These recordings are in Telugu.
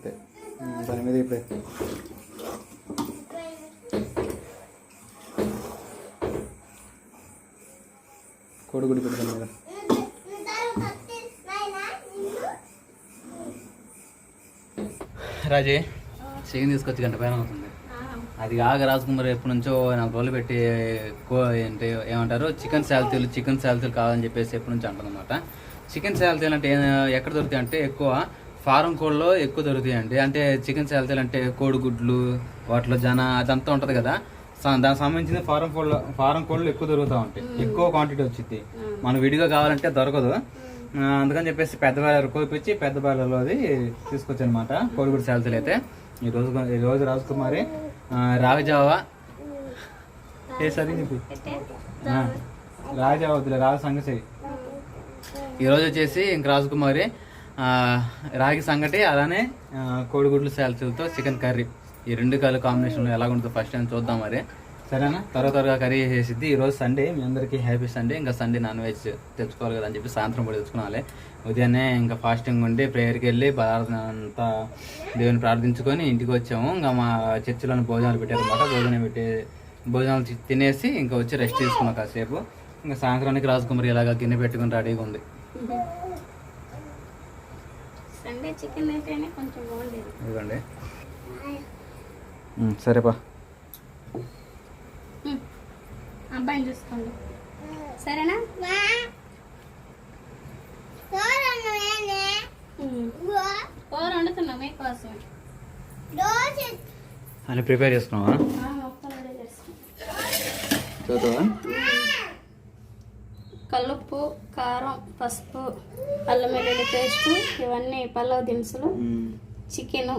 అంతే. దాని మీద ఇప్పుడే. కోడిగుడి పెడతాను మీద రాజే చికెన్ తీసుకొచ్చి గంట పైన అవుతుంది. అది కాక రాజకుమార్ ఎప్పటి నుంచో నాకు రోజులు పెట్టి కో అంటే ఏమంటారు? చికెన్ శాల్తీలు చికెన్ శాల్తీలు కావాలని చెప్పేసి ఎప్పటి నుంచి అంటుందన్నమాట. చికెన్ శాల్తీలు అంటే ఎక్కడ దొరుకుతాయి అంటే ఎక్కువ ఫారం కోళ్ళలో ఎక్కువ దొరుకుతాయి అండి. అంటే చికెన్ శాలతీలు అంటే కోడిగుడ్లు వాటిలో జన అదంతా ఉంటుంది కదా. దానికి సంబంధించిన ఫారం కోళ్ళ ఫారం కోళ్ళు ఎక్కువ దొరుకుతూ ఉంటాయి. ఎక్కువ క్వాంటిటీ వచ్చింది మనం విడిగా కావాలంటే దొరకదు. అందుకని చెప్పేసి పెద్ద బాయిలర్ కోపించి పెద్ద బాయిలర్లో అది తీసుకొచ్చనమాట కోడిగుడి శాలతీలు అయితే. ఈ రోజు ఈ రోజు రాజకుమారి రాగజావా. ఏ సరే చెప్పి. ఆ, రాగజావా వద్దులే రాగ సంగతి ఈరోజు వచ్చేసి ఇంక రాజకుమారి రాగి సంగటి అలానే కోడిగుడ్లు శాలతీలతో చికెన్ కర్రీ. ఈ రెండు కాలు కాంబినేషన్లో ఎలా ఉంటుందో ఫస్ట్ టైం చూద్దాం మరి. సరేనా? త్వర త్వరగా కర్రీ చేసిద్ది ఈరోజు సండే మీ అందరికీ హ్యాపీ సండే ఇంకా సండే నాన్ వెజ్ తెచ్చుకోవాలి కదా అని చెప్పి సాయంత్రం కూడా తెచ్చుకోవాలి ఉదయాన్నే ఇంకా ఫాస్టింగ్ ఉండి ప్రేయర్కి వెళ్ళి పదార్థం అంతా దేవుని ప్రార్థించుకొని ఇంటికి వచ్చాము. ఇంకా మా చర్చిలోని భోజనాలు పెట్టారనమాట భోజనం పెట్టి భోజనాలు తినేసి ఇంకా వచ్చి రెస్ట్ తీసుకున్నాం కాసేపు. ఇంకా సాయంత్రానికి రాజకుమారి ఇలాగా గిన్నె పెట్టుకుని రెడీగా ఉంది. చికెన్ అయితేనే కొంచెం బాగుండేది. ఇదిగోండి. సరేపా. అబ్బాయిని చూసుకోండి. సరేనా. కూర వండుతున్నా మీకోసం. అని ప్రిపేర్ చేసుకున్నావా? ఆ, మొత్తం రెడీ చేస్తాం చదువుతావా కల్లుప్పు కారం పసుపు అల్లం వెల్లుల్లి పేస్ట్ ఇవన్నీ పల్లవ దినుసులు చికెను.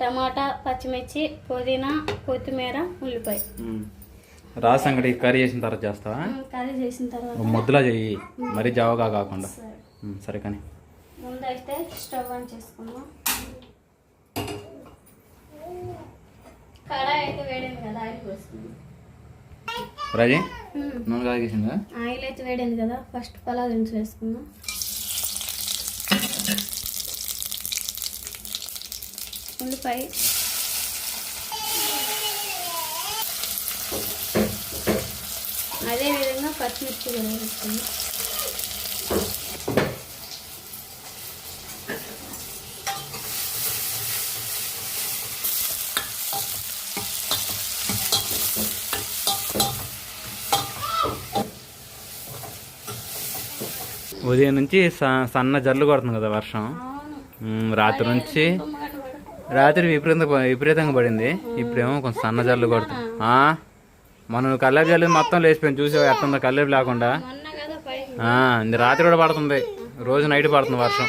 టమాటా పచ్చిమిర్చి పుదీనా కొత్తిమీర ఉల్లిపాయ. రాసి కర్రీ చేసిన తర్వాత చేస్తావా? కర్రీ చేసిన తర్వాత. ముద్దలా చెయ్యి. మరీ జావగా కాకుండా. సరే. కానీ. ముందైతే స్టవ్ ఆన్ చేసుకుందాం. కడాయి అయితే వేడింది కదా ఆయిల్ పోసుకుందాం రాజీ. నూనె కాగేసిందా ఆయిల్ అయితే వేడింది కదా ఫస్ట్ పలావ్ దినుసు వేసుకుందాం. ఉల్లిపాయ. అదే విధంగా పచ్చిమిర్చి కూడా వేసుకుందాం. ఉదయం నుంచి స- సన్న జల్లు కొడుతుంది కదా వర్షం. రాత్రి నుంచి. రాత్రి విపరీతంగా విపరీతంగా పడింది. ఇప్పుడేమో కొంచెం సన్న జల్లు కొడుతుంది. మనం కల్లేరు జల్లు మొత్తం లేచిపోయింది. చూసావా ఎట్టుందో కల్లేరు లేకుండా. రాత్రి కూడా పడుతుంది. రోజు నైట్ పడుతుంది వర్షం.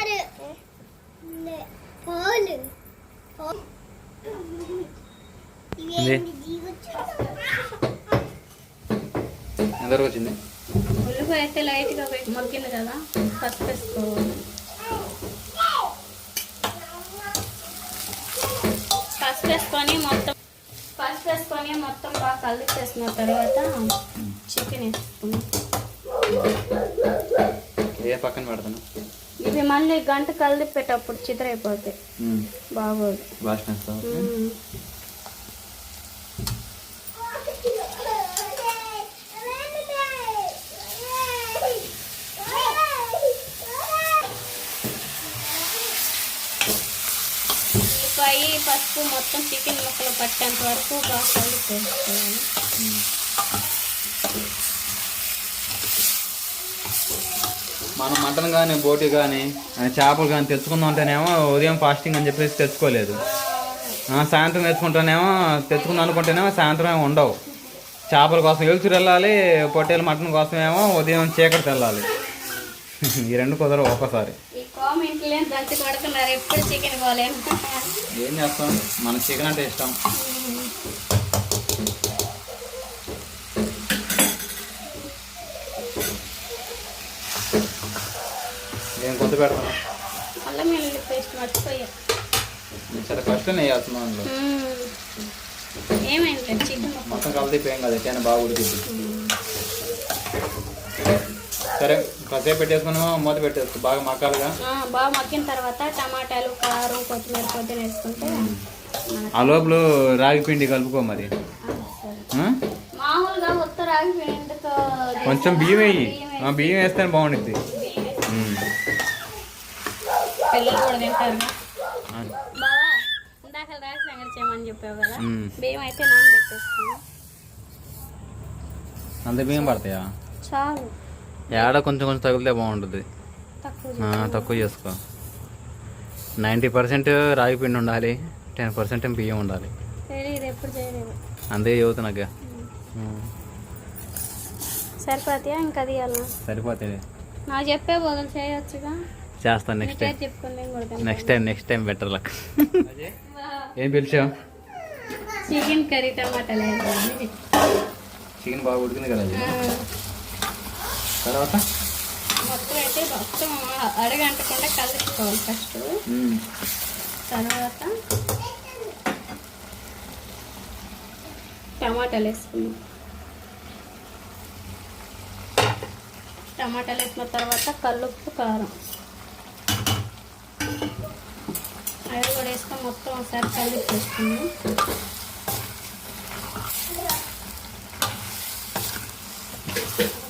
ఎంతవరకు వచ్చింది? మగ్గింది కదా పసుపు వేసుకోవాలి పసుపు వేసుకొని మొత్తం పసుపు వేసుకొని మొత్తం బాగా కలిపేసిన తర్వాత చికెన్ వేసుకున్నాం. ఏ పక్కన పెడతాను? ఇవి మళ్ళీ గంట కలిపేటప్పుడు చిత్రైపోతాయి. బాగోదు. పసుపు మొత్తం చికెన్ ముక్కలు పట్టేంత వరకు బాగా కలిపేసుకోవాలి మనం మటన్ కానీ బోటి కానీ చేపలు కానీ తెచ్చుకుందాం అంటేనేమో ఉదయం ఫాస్టింగ్ అని చెప్పేసి తెచ్చుకోలేదు. సాయంత్రం తెచ్చుకుంటానేమో తెచ్చుకుందాం అనుకుంటేనేమో సాయంత్రం ఉండవు. చేపల కోసం ఎలుచురు వెళ్ళాలి పొట్టేలు మటన్ కోసమేమో ఉదయం చీకటి వెళ్ళాలి ఈ రెండు కుదరవు ఒక్కసారి. దంచి కొడుతున్నారు. ఎప్పుడు చికెన్ ఏం చేస్తాం? మన చికెన్ అంటే ఇష్టం. ఏం కొత్త పెడతాం? అల్లం వెల్లుల్లి పేస్ట్ మర్చిపోయా. నేను వేస్తున్నాను అందులో. ఏమైంది? చికెన్ మొత్తం కలిపి ఏం కాదు ఎట్లయినా బాగా ఉడికింది సరే. కాసేపు పెట్టేసుకుని మూత పెట్టేసుకో. బాగా మక్కాలుగా బాగా మగ్గిన తర్వాత టమాటాలు కారం కొత్తిమీర పొద్దున వేసుకుంటే ఆ లోపల రాగి పిండి కలుపుకో మరి? మామూలుగా ఉత్త రాగి పిండితో కొంచెం బియ్యం వేయి. బియ్యం వేస్తేనే బాగుండిద్ది. బియ్యం వేసి ఉమ్. పిల్లలు కూడా తింటారు. ఆ. బావా ఇందాక రాగి సంగతి చేయమని చెప్పావు కదా. మ్మ్. బియ్యం అయితే అంత బియ్యం పడతాయా? చాలు. ఏడ కొంచెం కొంచెం తగిలితే బాగుంటుంది తక్కువ చేసుకో. నైంటీ పర్సెంట్ రాగి పిండి ఉండాలి టెన్ పర్సెంట్ బియ్యం ఉండాలి. అంతే చదువుతున్నాక సరిపోతాయా? ఇంకా అది ఇవ్వాలా సరిపోతుంది నాకు చెప్పే బదులు చేయొచ్చుగా? చేస్తాను next time. Next time next time better luck. ఏం పిలిచావు? చికెన్ కర్రీ టమాటాలు. చికెన్ బాగా ఉడికింది కదా తర్వాత? మొత్తం అయితే మొత్తం అడగంటకుండా కలుపుకోవాలి ఫస్ట్. తర్వాత టమాటాలు వేసుకున్నాం టమాటాలు వేసిన తర్వాత కల్లుప్పు కారం. అవి కూడా వేసుకొని మొత్తం ఒకసారి కలిపి వేసుకున్నాం కొంచెం వాటర్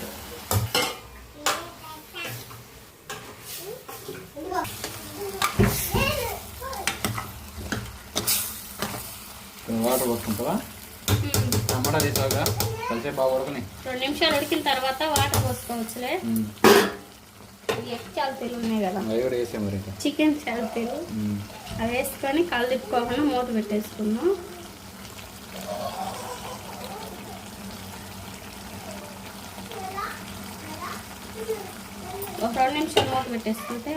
పోసుకుంటావా? టమాటా తీసావుగా? కలిసే బాగా ఉడకని. రెండు నిమిషాలు ఉడికిన తర్వాత వాటర్ పోసుకోవచ్చులే. చాలతీలు ఉన్నాయి కదా. కూడా చికెన్ చాలతీలు ఉమ్. అవి వేసుకొని కళ్ళు తిప్పుకోకుండా మూత పెట్టేసుకున్నాం ఒక రెండు నిమిషాలు మూత పెట్టేసుకుంటే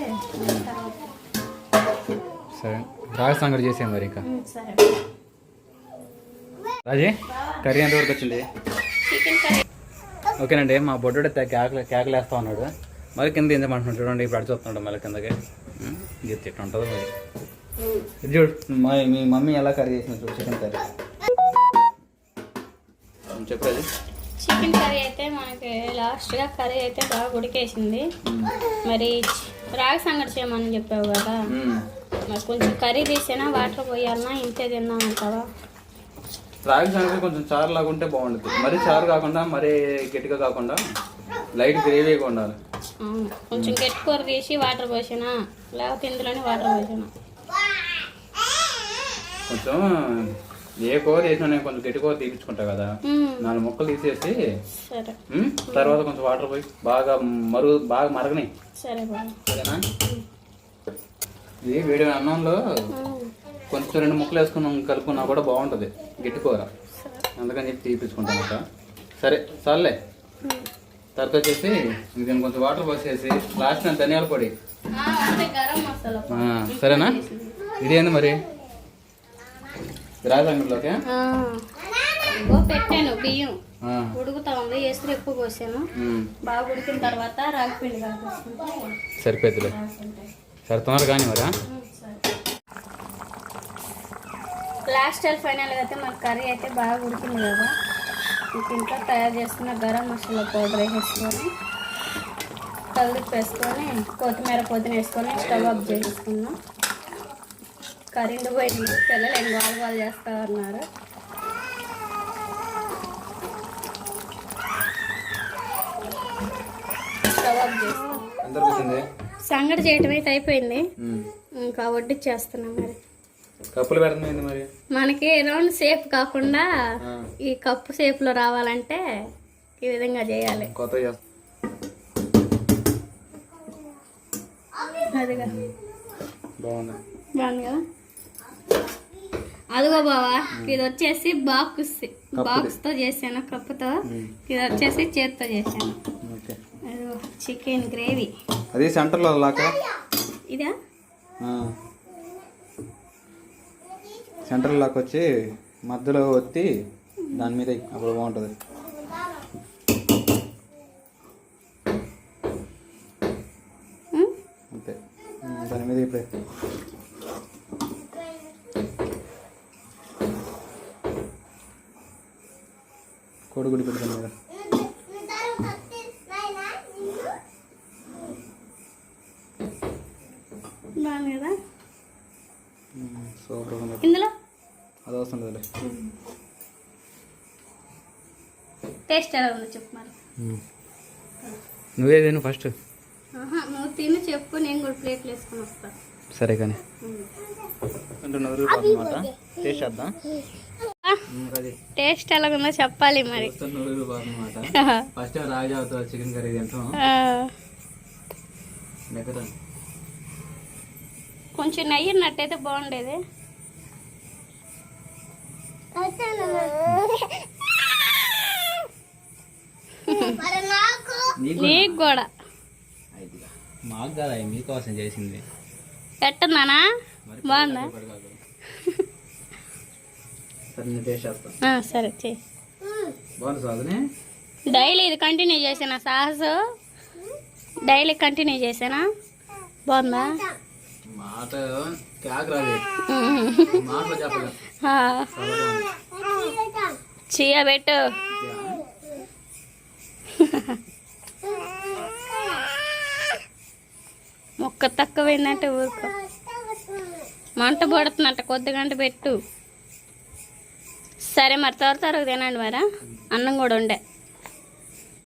సరే. రాగి సంగటి చేసే మరి ఇంకా. సరే. రాజీ కర్రీ ఎంతవరకు వచ్చింది? చికెన్ కర్రీ ఓకేనండి మా బొడ్డు కేకలు కేకలు వేస్తా ఉన్నాడు. మరి కింద ఏంటంటున్నాడు చూడండి ఇప్పుడు అడిచొస్తున్నాడు మళ్ళీ కిందకి. ఇది ఎట్లా ఉంటుందో మరి. ఇది చూడు మా మీ మమ్మీ ఎలా కర్రీ చేసిన చూడు చికెన్ కర్రీ చెప్పు రాజీ చికెన్ కర్రీ అయితే మనకి లాస్ట్గా కర్రీ అయితే బాగా ఉడికేసింది. మరి రాగి సంగటి చేయమని చెప్పావు కదా. మరి కొంచెం కర్రీ తీసేనా వాటర్ పోయాలన్నా ఇంతే తిన్నామంటావా? రాగి సంగతి కొంచెం చారు లాగా ఉంటే బాగుంటుంది మరీ చారు కాకుండా మరీ గట్టిగా కాకుండా లైట్ గ్రేవీగా ఉండాలి. కొంచెం గట్టి కూర తీసి వాటర్ పోసినా? లేకపోతే ఇందులోనే వాటర్ పోసినా? కొంచెం ఏ కూర వేసినా నేను కొంచెం గట్టి కూర తీపించుకుంటా కదా. నాలుగు ముక్కలు తీసేసి తర్వాత కొంచెం వాటర్ పోయి బాగా మరుగు బాగా మరగని సరేనా? ఇది వేడి అన్నంలో. కొంచెం రెండు ముక్కలు వేసుకుని కలుపుకున్నా కూడా బాగుంటుంది. గట్టి కూర. సరే అందుకని చెప్పి తీపించుకుంటాను అక్క. సరే మ్మ్. తర్వాత వచ్చేసి ఇది కొంచెం వాటర్ పోసేసి లాస్ట్ నేను ధనియాల పొడి. సరేనా? ఇదేంది మరి. ఇగో పెట్టాను బియ్యం. ఉడుకుతా ఉంది ఎసురు ఎక్కువ పోసాను. బాగా ఉడికిన తర్వాత రాగి పిండి కలిపేసుకుంటే. సరిపోద్దులే బాగుంటాయి. సరే తొందర కానీ మరి లాస్ట్ స్టైల్ ఫైనల్ అయితే మన కర్రీ అయితే బాగా ఉడికింది కదా. ఇంక ఇంట్లో తయారు చేసుకున్న గరం మసాలా పౌడర్ వేసేసుకొని కలిపి వేసుకొని కొత్తిమీర పొద్దున వేసుకొని స్టవ్ ఆఫ్ చేసుకున్నాం కరెంట్ పోయింది పిల్లలు ఏం గోల్ గోల్ చేస్తా ఉన్నారు స్టవ్ ఆఫ్ చేసుకున్నాం సంగటి చేయటం అయితే అయిపోయింది. ఇంకా వడ్డిచ్చేస్తున్నాం మరి. కప్పులు పెడుతుంది మరి? మనకి రౌండ్ షేప్ కాకుండా ఈ కప్పు షేప్లో రావాలంటే ఈ విధంగా చేయాలి. కొత్త అదిగా. బాగుంది. బాగుంది కదా? అదిగో బావా ఇది వచ్చేసి బాక్స్ బాక్స్తో చేశాను కప్పుతో. ఇది వచ్చేసి చేత్తో చేశాను. Chicken gravy. అది సెంటర్లో లాక ఇదా? సెంటర్లోకి వచ్చి మధ్యలో ఒత్తి దాని మీద అప్పుడు బాగుంటుంది. అంతే. దాని మీద ఇప్పుడే. కోడిగుడి పెడతాను మీద బాగుందా? సూపర్ ఉంది. ఇందులో? అది వస్తుంది వదిలే. టేస్ట్ ఎలా ఉందో చెప్పు మరి. నువ్వే తిను ఫస్ట్. ఆహా, నువ్వు తిని చెప్పు నేను కూడా ప్లేట్లు వేసుకొని వస్తాను సరే కానీ. టేస్ట్ చేద్దాం. టేస్ట్ ఎలా ఉందో చెప్పాలి మరి. ఫస్ట్ రాజాతో చికెన్ కర్రీ తింటాం. కొంచెం నెయ్యి ఉన్నట్టయితే బాగుండేది. నీకు నీకు కూడా. మాకు కదా మీకోసం చేసింది. పెట్టన్నానా బాగుందా. సరే సాధనే? డైలీ ఇది కంటిన్యూ చేసానా సాహస్? డైలీ కంటిన్యూ చేసానా? బాగుందా? మాట క్యాక్ రాదు. చెప్పలేదు పెట్టు. మొక్క తక్కువైందంటే ఊరుకో. మంట పడుతున్నట్ట కొద్ది గంట పెట్టు. సరే మరి త్వర త్వరగా తినండి మరా. అన్నం కూడా ఉండే.